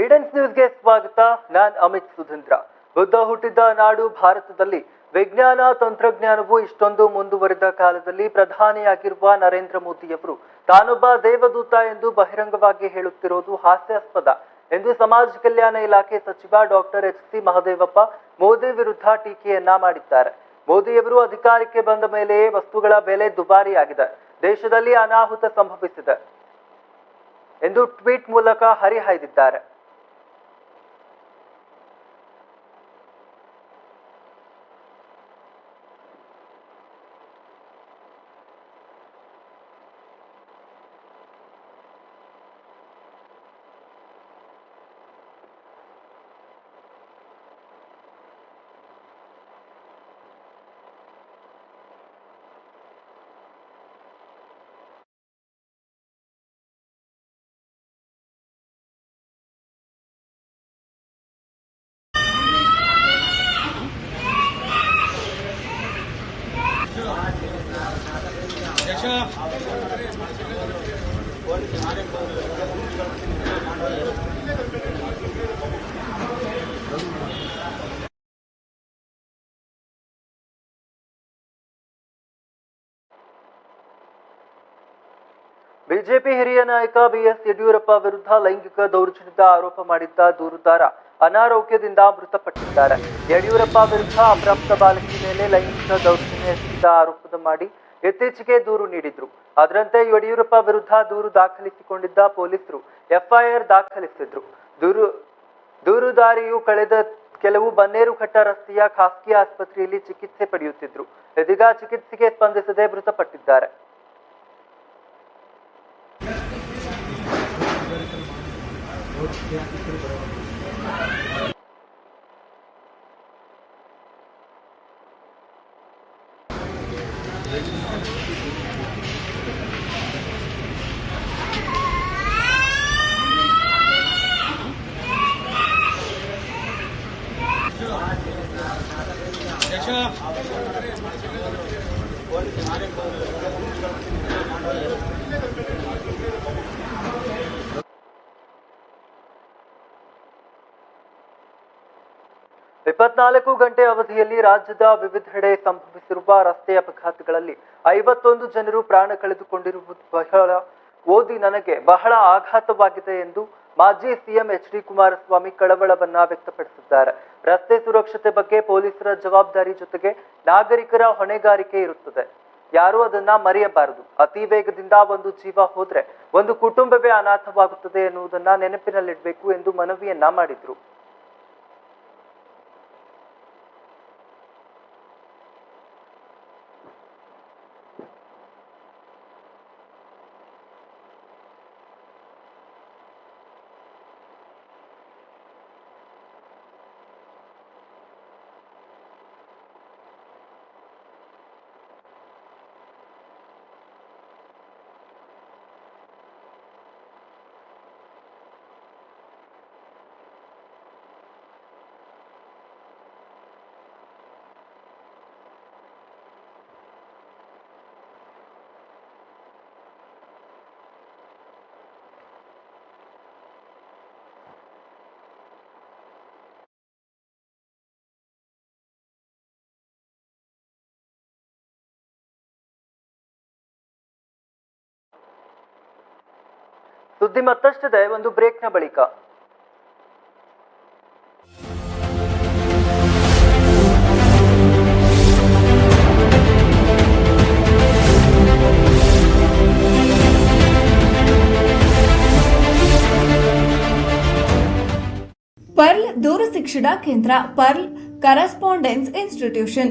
ಈಡನ್ಸ್ ನ್ಯೂಸ್ಗೆ ಸ್ವಾಗತ. ನಾನ್ ಅಮಿತ್ ಸುಧೀಂದ್ರ. ಬುದ್ಧ ಹುಟ್ಟಿದ ನಾಡು ಭಾರತದಲ್ಲಿ ವಿಜ್ಞಾನ, ತಂತ್ರಜ್ಞಾನವು ಇಷ್ಟೊಂದು ಮುಂದುವರಿದ ಕಾಲದಲ್ಲಿ ಪ್ರಧಾನಿಯಾಗಿರುವ ನರೇಂದ್ರ ಮೋದಿಯವರು ತಾನೊಬ್ಬ ದೇವದೂತ ಎಂದು ಬಹಿರಂಗವಾಗಿ ಹೇಳುತ್ತಿರುವುದು ಹಾಸ್ಯಾಸ್ಪದ ಎಂದು ಸಮಾಜ ಕಲ್ಯಾಣ ಇಲಾಖೆ ಸಚಿವ doctor H C Mahadevappa Modi ವಿರುದ್ಧ ಟೀಕೆಯನ್ನ ಮಾಡಿದ್ದಾರೆ. ಮೋದಿಯವರು ಅಧಿಕಾರಕ್ಕೆ ಬಂದ ಮೇಲೆಯೇ ವಸ್ತುಗಳ ಬೆಲೆ ದುಬಾರಿಯಾಗಿದೆ. ದೇಶದಲ್ಲಿ ಅನಾಹುತ ಸಂಭವಿಸಿದೆ ಎಂದು ಟ್ವೀಟ್ ಮೂಲಕ ಹರಿಹಾಯ್ದಿದ್ದಾರೆ. ಬಿಜೆಪಿ ಹಿರಿಯ ನಾಯಕ ಬಿಎಸ್ ಯಡಿಯೂರಪ್ಪ ವಿರುದ್ಧ ಲೈಂಗಿಕ ದೌರ್ಜನ್ಯದ ಆರೋಪ ಮಾಡಿದ್ದ ದೂರುದಾರ ಅನಾರೋಗ್ಯದಿಂದ ಮೃತಪಟ್ಟಿದ್ದಾರೆ. ಯಡಿಯೂರಪ್ಪ ವಿರುದ್ಧ ಅಪ್ರಾಪ್ತ ಬಾಲಕಿ ಮೇಲೆ ಲೈಂಗಿಕ ದೌರ್ಜನ್ಯ ಎಸಗಿದ ಆರೋಪದ ಮಾಡಿ ಇತ್ತೀಚೆಗೆ ದೂರು ನೀಡಿದ್ರು. ಅದರಂತೆ ಯಡಿಯೂರಪ್ಪ ವಿರುದ್ಧ ದೂರು ದಾಖಲಿಸಿಕೊಂಡಿದ್ದ ಪೊಲೀಸರು ಎಫ್ಐಆರ್ ದಾಖಲಿಸಿದ್ರು. ದೂರು ದೂರುದಾರಿಯು ಕಳೆದ ಕೆಲವು ಬನ್ನೇರುಘಟ್ಟ ರಸ್ತೆಯ ಖಾಸಗಿ ಆಸ್ಪತ್ರೆಯಲ್ಲಿ ಚಿಕಿತ್ಸೆ ಪಡೆಯುತ್ತಿದ್ರು. ಇದೀಗ ಚಿಕಿತ್ಸೆಗೆ ಸ್ಪಂದಿಸದೆ ಮೃತಪಟ್ಟಿದ್ದಾರೆ. ಇಪ್ಪತ್ನಾಲ್ಕು ಗಂಟೆ ಅವಧಿಯಲ್ಲಿ ರಾಜ್ಯದ ವಿವಿಧೆಡೆ ಸಂಭವಿಸಿರುವ ರಸ್ತೆ ಅಪಘಾತಗಳಲ್ಲಿ ಐವತ್ತೊಂದು ಜನರು ಪ್ರಾಣ ಕಳೆದುಕೊಂಡಿರುವುದು ಬಹಳ ಓದಿ ನನಗೆ ಬಹಳ ಆಘಾತವಾಗಿದೆ ಎಂದು ಮಾಜಿ ಸಿಎಂ ಎಚ್ ಡಿ ಕುಮಾರಸ್ವಾಮಿ ಕಳವಳವನ್ನ ವ್ಯಕ್ತಪಡಿಸಿದ್ದಾರೆ. ರಸ್ತೆ ಸುರಕ್ಷತೆ ಬಗ್ಗೆ ಪೊಲೀಸರ ಜವಾಬ್ದಾರಿ ಜೊತೆಗೆ ನಾಗರಿಕರ ಹೊಣೆಗಾರಿಕೆ ಇರುತ್ತದೆ. ಯಾರೂ ಅದನ್ನ ಮರೆಯಬಾರದು. ಅತಿ ವೇಗದಿಂದ ಒಂದು ಜೀವ ಹೋದ್ರೆ ಒಂದು ಕುಟುಂಬವೇ ಅನಾಥವಾಗುತ್ತದೆ ಎನ್ನುವುದನ್ನ ನೆನಪಿನಲ್ಲಿಡಬೇಕು ಎಂದು ಮನವಿಯನ್ನ ಮಾಡಿದ್ರು. ಸುದ್ದಿ ಮತ್ತಷ್ಟಿದೆ ಒಂದು ಬ್ರೇಕ್ನ ಬಳಿಕ. ಪರ್ಲ್ ದೂರ ಶಿಕ್ಷಣ ಕೇಂದ್ರ Pearl correspondence institution.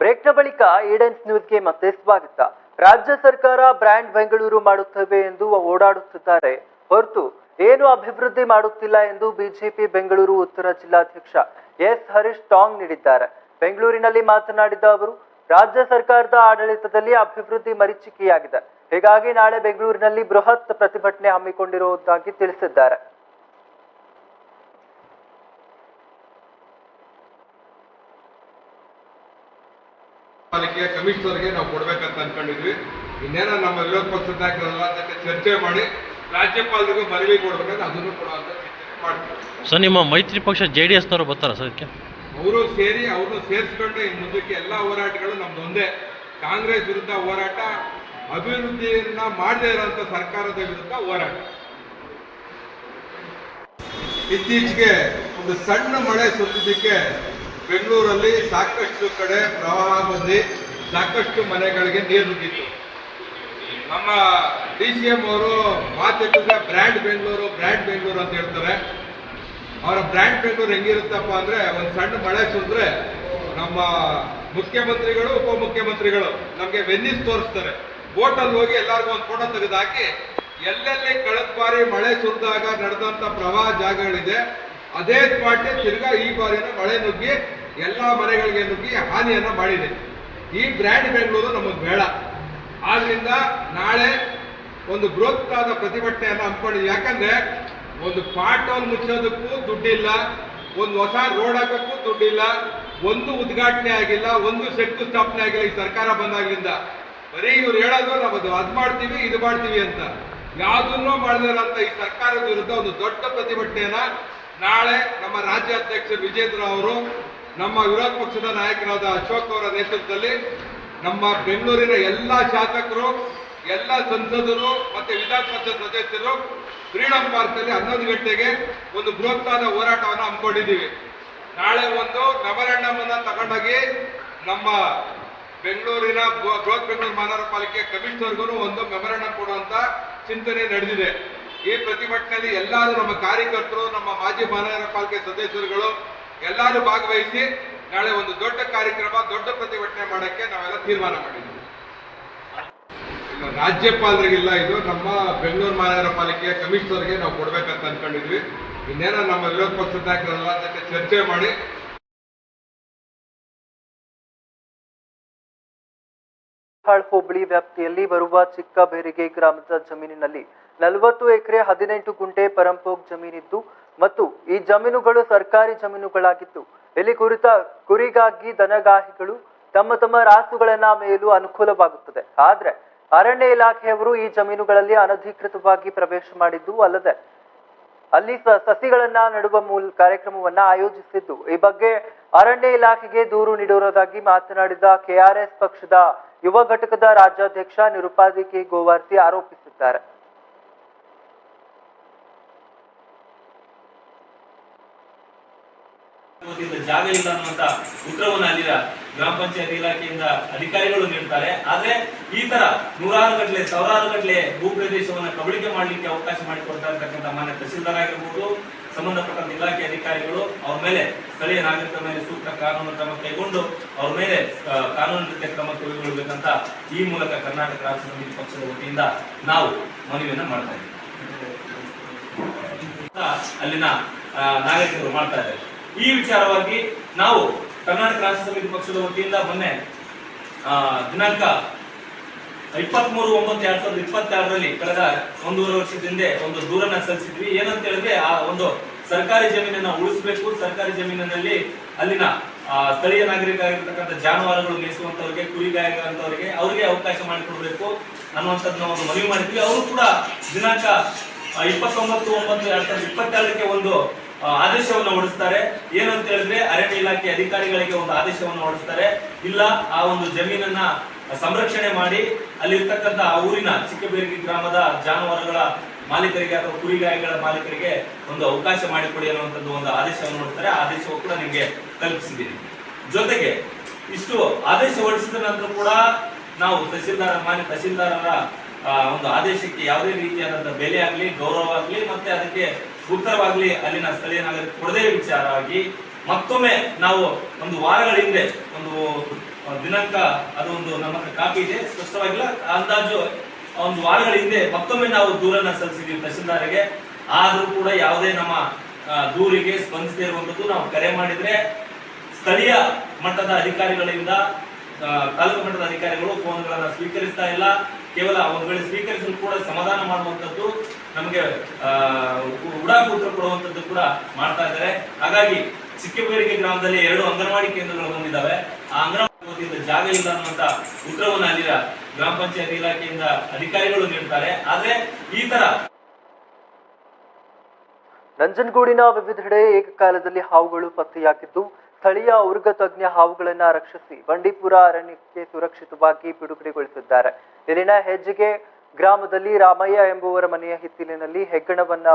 ಬ್ರೇಕ್ನ ಬಳಿಕ ಏಡೆನ್ಸ್ ನ್ಯೂಸ್ಗೆ ಮತ್ತೆ ಸ್ವಾಗತ. ರಾಜ್ಯ ಸರ್ಕಾರ ಬ್ರ್ಯಾಂಡ್ ಬೆಂಗಳೂರು ಮಾಡುತ್ತವೆ ಎಂದು ಓಡಾಡುತ್ತಿದ್ದಾರೆ. ಹೊರತು ಏನು ಅಭಿವೃದ್ಧಿ ಮಾಡುತ್ತಿಲ್ಲ ಎಂದು ಬಿಜೆಪಿ ಬೆಂಗಳೂರು ಉತ್ತರ ಜಿಲ್ಲಾಧ್ಯಕ್ಷ ಎಸ್. ಹರೀಶ್ ಟಾಂಗ್ ನೀಡಿದ್ದಾರೆ. ಬೆಂಗಳೂರಿನಲ್ಲಿ ಮಾತನಾಡಿದ ಅವರು, ರಾಜ್ಯ ಸರ್ಕಾರದ ಆಡಳಿತದಲ್ಲಿ ಅಭಿವೃದ್ಧಿ ಮರೀಚಿಕೆಯಾಗಿದೆ. ಹೀಗಾಗಿ ನಾಳೆ ಬೆಂಗಳೂರಿನಲ್ಲಿ ಬೃಹತ್ ಪ್ರತಿಭಟನೆ ಹಮ್ಮಿಕೊಂಡಿರುವುದಾಗಿ ತಿಳಿಸಿದ್ದಾರೆ. ಪಾಲಿಕೆಯ ಕಮಿಷನರ್ಗೆ ನಾವು ಕೊಡ್ಬೇಕಂತ ಅನ್ಕೊಂಡಿದ್ವಿ. ಇನ್ನೇನ ನಮ್ಮ ವಿರೋಧ ಪಕ್ಷದ ನಾಯಕರೆಲ್ಲ ಜೊತೆ ಚರ್ಚೆ ಮಾಡಿ ರಾಜ್ಯಪಾಲರಿಗೂ ಮನವಿ ಕೊಡ್ಬೇಕಂತ ಅದನ್ನು ಕೊಡುವಂತ ಚರ್ಚೆ ಮಾಡ್ತೀವಿ. ಸರ್ ನಿಮ್ಮ ಮೈತ್ರಿ ಪಕ್ಷ ಜೆ ಡಿ ಎಸ್ನವರು ಬರ್ತಾರ ಸರ್ ಅದಕ್ಕೆ ಅವರು ಸೇರಿ ಅವರು ಸೇರಿಸ್ಕೊಂಡು ಈ ಮುಂದಕ್ಕೆ ಎಲ್ಲ ಹೋರಾಟಗಳು ನಮ್ದು ಒಂದೇ. ಕಾಂಗ್ರೆಸ್ ವಿರುದ್ಧ ಹೋರಾಟ ಅಭಿವೃದ್ಧಿಯನ್ನ ಮಾಡದೇ ಇರೋಂಥ ಸರ್ಕಾರದ ವಿರುದ್ಧ ಹೋರಾಟ. ಇತ್ತೀಚೆಗೆ ಒಂದು ಸಣ್ಣ ಮಳೆ ಸುರಿದಿದ್ದಕ್ಕೆ ಬೆಂಗಳೂರಲ್ಲಿ ಸಾಕಷ್ಟು ಕಡೆ ಪ್ರವಾಹ ಬಂದು ಸಾಕಷ್ಟು ಮನೆಗಳಿಗೆ ನೀರು ನುಗ್ಗಿತ್ತು. ನಮ್ಮ ಡಿ ಸಿ ಎಂ ಅವರು ಮಾತೆತ್ತಿದ್ರೆ ಬ್ರ್ಯಾಂಡ್ ಬೆಂಗಳೂರು ಬ್ರ್ಯಾಂಡ್ ಬೆಂಗಳೂರು ಅಂತ ಹೇಳ್ತಾರೆ. ಅವರ ಬ್ರ್ಯಾಂಡ್ ಬೆಂಗಳೂರು ಹೆಂಗಿರುತ್ತಪ್ಪ ಅಂದ್ರೆ ಒಂದು ಸಣ್ಣ ಮಳೆ ಸುಂದ್ರೆ ನಮ್ಮ ಮುಖ್ಯಮಂತ್ರಿಗಳು, ಉಪಮುಖ್ಯಮಂತ್ರಿಗಳು ನಮಗೆ ವೆನ್ನಿಸ್ ತೋರಿಸ್ತಾರೆ. ಬೋಟಲ್ಲಿ ಹೋಗಿ ಎಲ್ಲರಿಗೂ ಒಂದು ಫೋಟೋ ತೆಗೆದು ಹಾಕಿ ಎಲ್ಲೆಲ್ಲಿ ಕಳೆದ ಬಾರಿ ಮಳೆ ಸುರಿದಾಗ ನಡೆದಂಥ ಪ್ರವಾಹ ಜಾಗಗಳಿದೆ ಅದೇ ಸ್ಪಾಟ್ಗೆ ತಿರ್ಗಾ ಈ ಬಾರಿನ ಮಳೆ ನುಗ್ಗಿ, ಎಲ್ಲಾ ಮನೆಗಳಿಗೆ ನುಗ್ಗಿ ಹಾನಿಯನ್ನು ಮಾಡಿದೆ. ಈ ಬ್ರ್ಯಾಂಡ್ ಬೆಂಗಳೂರು ನಮಗೆ ಬೇಡ. ಆದ್ರಿಂದ ನಾಳೆ ಒಂದು ಬೃಹತ್ ಆದ ಪ್ರತಿಭಟನೆಯನ್ನು ಹಮ್ಮಿಕೊಂಡಿದ್ವಿ ಯಾಕಂದ್ರೆ ಒಂದು ಪಾಟ್ ಹೋಲ್ ಮುಚ್ಚೋದಕ್ಕೂ ದುಡ್ಡಿಲ್ಲ, ಒಂದು ಹೊಸ ರೋಡ್ ಹಾಕೋಕ್ಕೂ ದುಡ್ಡಿಲ್ಲ, ಒಂದು ಉದ್ಘಾಟನೆ ಆಗಿಲ್ಲ, ಒಂದು ಶಂಕುಸ್ಥಾಪನೆ ಆಗಿಲ್ಲ ಈ ಸರ್ಕಾರ ಬಂದಾಗಿಂದ ಬರೀ ಇವ್ರು ಹೇಳೋದು ನಾವು ಅದು ಅದ್ ಮಾಡ್ತೀವಿ, ಇದು ಮಾಡ್ತೀವಿ ಅಂತ. ಯಾವುದನ್ನೂ ಮಾಡಿದಾರಂತ ಈ ಸರ್ಕಾರದ ವಿರುದ್ಧ ಒಂದು ದೊಡ್ಡ ಪ್ರತಿಭಟನೆಯನ್ನ ನಾಳೆ ನಮ್ಮ ರಾಜ್ಯಾಧ್ಯಕ್ಷ ವಿಜೇಂದ್ರ ಅವರು ನಮ್ಮ ವಿರೋಧ ಪಕ್ಷದ ನಾಯಕರಾದ ಅಶೋಕ್ ಅವರ ನೇತೃತ್ವದಲ್ಲಿ ನಮ್ಮ ಬೆಂಗಳೂರಿನ ಎಲ್ಲ ಶಾಸಕರು, ಎಲ್ಲ ಸಂಸದರು ಮತ್ತೆ ವಿಧಾನ ಸದಸ್ಯರು ಫ್ರೀಡಂ ಪಾರ್ಕ್ ಹನ್ನೊಂದು ಗಂಟೆಗೆ ಒಂದು ಬೃಹತ್ತಾದ ಹೋರಾಟವನ್ನು ಹಮ್ಮಿಕೊಂಡಿದ್ದೀವಿ. ನಾಳೆ ಒಂದು ಅನ್ನ ತಗೊಂಡೋಗಿ ನಮ್ಮ ಬೆಂಗಳೂರಿನ ಬೃಹತ್ ಬೆಂಗಳೂರು ಮಹಾನಗರ ಪಾಲಿಕೆ ಕಮಿಷನರ್ಗೂ ಒಂದು ಮೆಮೊರಂಡಮ್ ಕೊಡುವಂತ ಚಿಂತನೆ ನಡೆದಿದೆ. ಈ ಪ್ರತಿಭಟನೆಯಲ್ಲಿ ಎಲ್ಲರೂ ನಮ್ಮ ಕಾರ್ಯಕರ್ತರು, ನಮ್ಮ ಮಾಜಿ ಮಹಾನಗರ ಪಾಲಿಕೆ ಸದಸ್ಯರುಗಳು ಎಲ್ಲರೂ ಭಾಗವಹಿಸಿ ನಾಳೆ ಒಂದು ದೊಡ್ಡ ಕಾರ್ಯಕ್ರಮ, ದೊಡ್ಡ ಪ್ರತಿಭಟನೆ ಮಾಡಕ್ಕೆ ನಾವೆಲ್ಲ ತೀರ್ಮಾನ ಮಾಡಿದ್ದೀವಿ. ರಾಜ್ಯಪಾಲರಿಗಿಲ್ಲ ಇದು. ನಮ್ಮ ಬೆಂಗಳೂರು ಮಹಾನಗರ ಪಾಲಿಕೆಯ ಕಮಿಷನರ್ಗೆ ನಾವು ಕೊಡ್ಬೇಕಂತ ಅನ್ಕೊಂಡಿದ್ವಿ. ಇನ್ನೇನೋ ನಮ್ಮ ವಿರೋಧ ಪಕ್ಷದ ನಾಯಕರೆಲ್ಲ ಜೊತೆ ಚರ್ಚೆ ಮಾಡಿ. ಹೋಬಳಿ ವ್ಯಾಪ್ತಿಯಲ್ಲಿ ಬರುವ ಚಿಕ್ಕಬೇರಿಗೆ ಗ್ರಾಮದ ಜಮೀನಿನಲ್ಲಿ ನಲವತ್ತು ಎಕರೆ ಹದಿನೆಂಟು ಗುಂಟೆ ಪರಂಪೋಕ್ ಜಮೀನಿತ್ತು ಮತ್ತು ಈ ಜಮೀನುಗಳು ಸರ್ಕಾರಿ ಜಮೀನುಗಳಾಗಿತ್ತು ಇಲ್ಲಿ ಕುರಿತ ಕುರಿಗಾಗಿ ದನಗಾಹಿಗಳು ತಮ್ಮ ತಮ್ಮ ರಾಸುಗಳನ್ನ ಮೇಯಲು ಅನುಕೂಲವಾಗುತ್ತದೆ. ಆದ್ರೆ ಅರಣ್ಯ ಇಲಾಖೆಯವರು ಈ ಜಮೀನುಗಳಲ್ಲಿ ಅನಧಿಕೃತವಾಗಿ ಪ್ರವೇಶ ಮಾಡಿದ್ದು ಅಲ್ಲದೆ, ಅಲ್ಲಿ ಸಸಿಗಳನ್ನ ನೆಡುವ ಮೂಲ ಕಾರ್ಯಕ್ರಮವನ್ನ ಆಯೋಜಿಸಿದ್ದು. ಈ ಬಗ್ಗೆ ಅರಣ್ಯ ಇಲಾಖೆಗೆ ದೂರು ನೀಡಿರುವುದಾಗಿ ಮಾತನಾಡಿದ ಕೆಆರ್ಎಸ್ ಪಕ್ಷದ ಯುವ ಘಟಕದ ರಾಜ್ಯಾಧ್ಯಕ್ಷ ನಿರುಪಾದಿ ಕೆ ಗೋವಾರ್ತಿ ಆರೋಪಿಸಿದ್ದಾರೆ. ಜಾಗ ಇಲ್ಲ ಅನ್ನುವಂತ ಉತ್ತರವನ್ನು ಅಲ್ಲಿನ ಗ್ರಾಮ ಪಂಚಾಯತ್ ಇಲಾಖೆಯಿಂದ ಅಧಿಕಾರಿಗಳು ನೀಡ್ತಾರೆ. ಆದ್ರೆ ಈ ತರ ನೂರಾರು ಗಟ್ಟಲೆ ಸಾವಿರಾರು ಗಟ್ಟಲೆ ಭೂ ಪ್ರದೇಶವನ್ನು ಕಬಳಿಕೆ ಮಾಡಲಿಕ್ಕೆ ಅವಕಾಶ ಮಾಡಿಕೊಡ್ತಾ ಇರತಕ್ಕಂತ ಮಾನ್ಯ ತಹಸೀಲ್ದಾರ್ ಆಗಿರ್ಬೋದು, ಸಂಬಂಧಪಟ್ಟಂತ ಇಲಾಖೆ ಅಧಿಕಾರಿಗಳು ಅವ್ರ ಮೇಲೆ ಸ್ಥಳೀಯ ನಾಗರಿಕರ ಮೇಲೆ ಸೂಕ್ತ ಕಾನೂನು ಕ್ರಮ ಕೈಗೊಂಡು ಅವ್ರ ಮೇಲೆ ಕಾನೂನು ರೀತಿಯ ಕ್ರಮ ಕೈಗೊಳ್ಳಬೇಕಂತ ಈ ಮೂಲಕ ಕರ್ನಾಟಕ ರಾಜ್ಯ ಸಮಿತಿ ಪಕ್ಷದ ವತಿಯಿಂದ ನಾವು ಮನವಿಯನ್ನು ಮಾಡ್ತಾ ಇದ್ದೀವಿ. ಅಲ್ಲಿನ ನಾಗರಿಕರು ಮಾಡ್ತಾ ಇದ್ದಾರೆ. ಈ ವಿಚಾರವಾಗಿ ನಾವು ಕರ್ನಾಟಕ ರಾಜ್ಯ ಸಮಿತಿ ಪಕ್ಷದ ವತಿಯಿಂದ ಮೊನ್ನೆ ದಿನಾಂಕ ಇಪ್ಪತ್ಮೂರು ಒಂಬತ್ತು ಎರಡ್ ಸಾವಿರದ ಇಪ್ಪತ್ತೆರಡರಲ್ಲಿ ಕಳೆದ ಒಂದೂವರೆ ವರ್ಷದ ಹಿಂದೆ ಒಂದು ದೂರನ್ನ ಸಲ್ಲಿಸಿದ್ವಿ. ಏನಂತ ಹೇಳಿದ್ರೆ ಆ ಒಂದು ಸರ್ಕಾರಿ ಜಮೀನನ್ನ ಉಳಿಸಬೇಕು. ಸರ್ಕಾರಿ ಜಮೀನಿನಲ್ಲಿ ಅಲ್ಲಿನ ಸ್ಥಳೀಯ ನಾಗರಿಕ ಆಗಿರ್ತಕ್ಕಂಥ ಜಾನುವಾರುಗಳು ಮೇಯಿಸುವಂತವ್ರಿಗೆ ಕುರಿಗಾಯಂತವರಿಗೆ ಅವರಿಗೆ ಅವಕಾಶ ಮಾಡಿಕೊಡ್ಬೇಕು ಅನ್ನುವಂಥದ್ದನ್ನ ಒಂದು ಮನವಿ ಮಾಡಿದ್ವಿ. ಅವರು ಕೂಡ ದಿನಾಂಕ ಇಪ್ಪತ್ತೊಂಬತ್ತು ಒಂಬತ್ತು ಎರಡ್ ಸಾವಿರದ ಇಪ್ಪತ್ತೆರಡಕ್ಕೆ ಒಂದು ಆದೇಶವನ್ನು ಹೊರಡಿಸ್ತಾರೆ. ಏನಂತ ಹೇಳಿದ್ರೆ ಅರಣ್ಯ ಇಲಾಖೆ ಅಧಿಕಾರಿಗಳಿಗೆ ಒಂದು ಆದೇಶವನ್ನು ಹೊರಡಿಸ್ತಾರೆ. ಇಲ್ಲ, ಆ ಒಂದು ಜಮೀನನ್ನ ಸಂರಕ್ಷಣೆ ಮಾಡಿ ಅಲ್ಲಿರ್ತಕ್ಕಂಥ ಆ ಊರಿನ ಚಿಕ್ಕಬೇರಿಗೆ ಗ್ರಾಮದ ಜಾನುವಾರುಗಳ ಮಾಲೀಕರಿಗೆ ಅಥವಾ ಕುರಿಗಾಯಿಗಳ ಮಾಲೀಕರಿಗೆ ಒಂದು ಅವಕಾಶ ಮಾಡಿಕೊಡಿ ಅನ್ನುವಂಥದ್ದು ಒಂದು ಆದೇಶವನ್ನು ಹೊರಡಿಸ್ತಾರೆ. ಆ ಆದೇಶವು ಕೂಡ ನಿಮಗೆ ಕಲ್ಪಿಸಿದ್ದೀನಿ. ಜೊತೆಗೆ ಇಷ್ಟು ಆದೇಶ ಹೊರಡಿಸಿದ ನಂತರ ಕೂಡ ನಾವು ತಹಸೀಲ್ದಾರ, ಮಾನ್ಯ ತಹಸೀಲ್ದಾರರ ಒಂದು ಆದೇಶಕ್ಕೆ ಯಾವುದೇ ರೀತಿಯಾದಂತಹ ಬೆಲೆ ಆಗಲಿ, ಗೌರವ ಆಗಲಿ, ಮತ್ತೆ ಅದಕ್ಕೆ ಉತ್ತರವಾಗ್ಲಿ, ಅಲ್ಲಿನ ಸ್ಥಳೀಯ ನಾಗರಿಕ ಕೊಡದೇ ವಿಚಾರವಾಗಿ ಮತ್ತೊಮ್ಮೆ ನಾವು ಒಂದು ವಾರಗಳ ಹಿಂದೆ ಒಂದು ದಿನಾಂಕ, ಅದು ಒಂದು ನಮ್ಮ ಹತ್ರ ಕಾಪಿ ಇದೆ, ಸ್ಪಷ್ಟವಾಗಿಲ್ಲ. ಅಂದಾಜು ಒಂದು ವಾರಗಳ ಹಿಂದೆ ಮತ್ತೊಮ್ಮೆ ನಾವು ದೂರನ್ನ ಸಲ್ಲಿಸಿದ್ದೀವಿ ತಹಸೀಲ್ದಾರಿಗೆ. ಆದರೂ ಕೂಡ ಯಾವುದೇ ನಮ್ಮ ದೂರಿಗೆ ಸ್ಪಂದಿಸದೇ ಇರುವಂಥದ್ದು ನಾವು ಕರೆ ಮಾಡಿದ್ರೆ ಸ್ಥಳೀಯ ಮಟ್ಟದ ಅಧಿಕಾರಿಗಳಿಂದ ತಾಲೂಕು ಮಟ್ಟದ ಅಧಿಕಾರಿಗಳು ಫೋನ್ಗಳನ್ನ ಸ್ವೀಕರಿಸ್ತಾ ಇಲ್ಲ. ಕೇವಲ ವೇಳೆ ಸ್ವೀಕರಿಸಲು ಕೂಡ ಸಮಾಧಾನ ಮಾಡುವಂತದ್ದು ನಮಗೆ ಉತ್ತರ ಕೊಡುವಂತದ್ದು ಕೂಡ ಮಾಡ್ತಾ ಇದ್ದಾರೆ. ಹಾಗಾಗಿ ಚಿಕ್ಕಬೇರಿಗೆ ಗ್ರಾಮದಲ್ಲಿ ಎರಡು ಅಂಗನವಾಡಿ ಕೇಂದ್ರಗಳು ಬಂದಿದ್ದಾವೆ. ಆ ಅಂಗನವಾಡಿ ಜಾಗ ಇಲ್ಲ ಅನ್ನುವಂತ ಉತ್ತರವನ್ನು ಅಲ್ಲಿನ ಗ್ರಾಮ ಪಂಚಾಯತ್ ಇಲಾಖೆಯಿಂದ ಅಧಿಕಾರಿಗಳು ನೀಡುತ್ತಾರೆ ಆದ್ರೆ ಈ ತರ ನಂಜನಗೂಡಿನ ವಿವಿಧೆಡೆ ಏಕಕಾಲದಲ್ಲಿ ಹಾವುಗಳು ಪತ್ತೆಯಾಗಿದ್ದು, ಸ್ಥಳೀಯ ಉರ್ಗ ತಜ್ಞ ಹಾವುಗಳನ್ನ ರಕ್ಷಿಸಿ ಬಂಡೀಪುರ ಅರಣ್ಯಕ್ಕೆ ಸುರಕ್ಷಿತವಾಗಿ ಬಿಡುಗಡೆಗೊಳಿಸಿದ್ದಾರೆ. ಇಲ್ಲಿನ ಹೆಜ್ಜೆಗೆ ಗ್ರಾಮದಲ್ಲಿ ರಾಮಯ್ಯ ಎಂಬುವರ ಮನೆಯ ಹಿತ್ತಿಲಿನಲ್ಲಿ ಹೆಗ್ಗಣವನ್ನ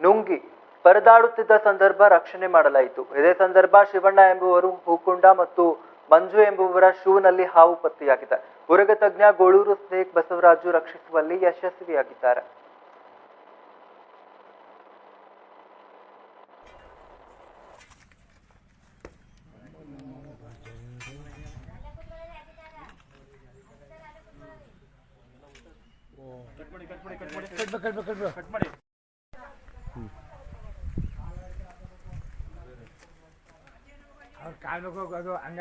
ನುಂಗಿ ಪರದಾಡುತ್ತಿದ್ದ ಸಂದರ್ಭ ರಕ್ಷಣೆ ಮಾಡಲಾಯಿತು. ಇದೇ ಸಂದರ್ಭ ಶಿವಣ್ಣ ಎಂಬುವರು, ಹೂಕುಂಡ ಮತ್ತು ಮಂಜು ಎಂಬುವರ ಶೂನಲ್ಲಿ ಹಾವು ಪತ್ತೆಯಾಗಿದೆ ಉರಗ ತಜ್ಞ ಗೋಳೂರು ಸ್ನೇಕ್ ಬಸವರಾಜು ರಕ್ಷಿಸುವಲ್ಲಿ ಯಶಸ್ವಿಯಾಗಿದ್ದಾರೆ. ಅವ್ರು ಕಾಣ್ಬೇಕು ಅದು ಹಂಗ.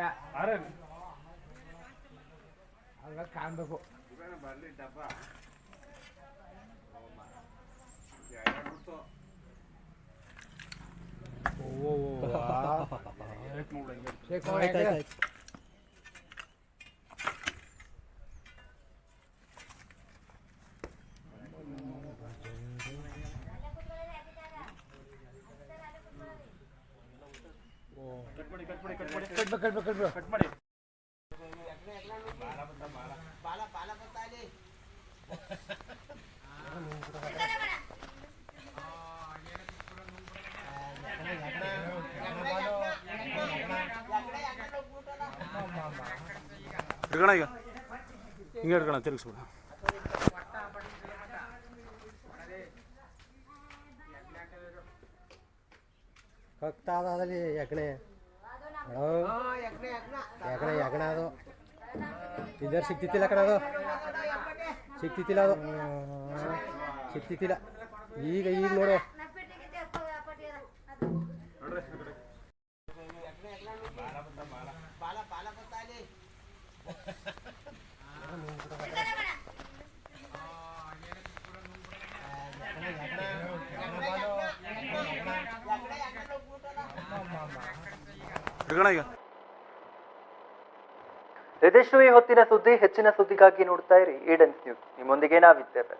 ಹಂಗ ಕಾಣ್ಬೇಕು. ಶೇಕ್ ಮಾಡಿ ಹಾಕಿದ್ರೆ ಕಟ್ಬೇಕು ಕಟ್ಬೇಕು ಹಿಡ್ಕಣ ಈಗ. ಹಿಂಗೆ ಹಿಡ್ಕಣ ತಿರುಗಿಸ್ಬಿಡ. ಕಕ್ತಾದಲ್ಲಿ ಯಕಣೆ ಯಾಕಣ ಯಾಕಣ ಅದು? ಇದರ್ ಸಿಕ್ತಿತ್ತಿಲ್ಲ ಕಣ ಅದು. ಸಿಕ್ತಿತ್ತಿಲ್ಲ ಅದು. ಸಿಕ್ತಿತ್ತಿಲ್ಲ ಈಗ ಈಗ ನೋಡು. ಇದಿಷ್ಟು ಈ ಹೊತ್ತಿನ ಸುದ್ದಿ ಹೆಚ್ಚಿನ ಸುದ್ದಿಗಾಗಿ ನೋಡ್ತಾ ಇರಿ. Edens news. ನಿಮ್ಮೊಂದಿಗೆ ನಾವಿದ್ದೇವೆ.